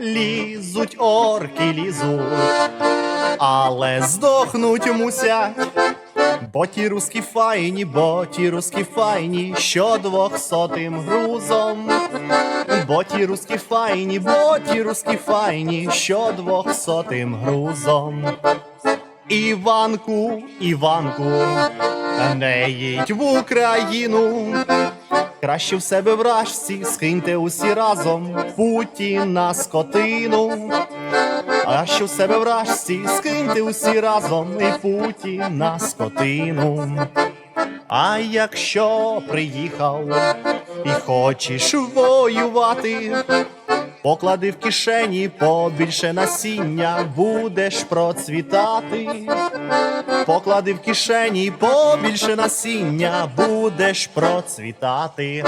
Лізуть орки, лізуть, але здохнуть мусять. Бо ті руски файні, бо ті руски файні, що двохсотим грузом. Бо ті руски файні, бо ті руски файні, що двохсотим грузом. Іванку, Іванку, не їдь в Україну. Краще в себе вражці, скиньте усі разом Путіна скотину. Що в себе вражці, скиньте усі разом і Путіна скотину. А якщо приїхав і хочеш воювати, поклади в кишені побільше насіння, будеш процвітати. Поклади в кишені побільше насіння, будеш процвітати.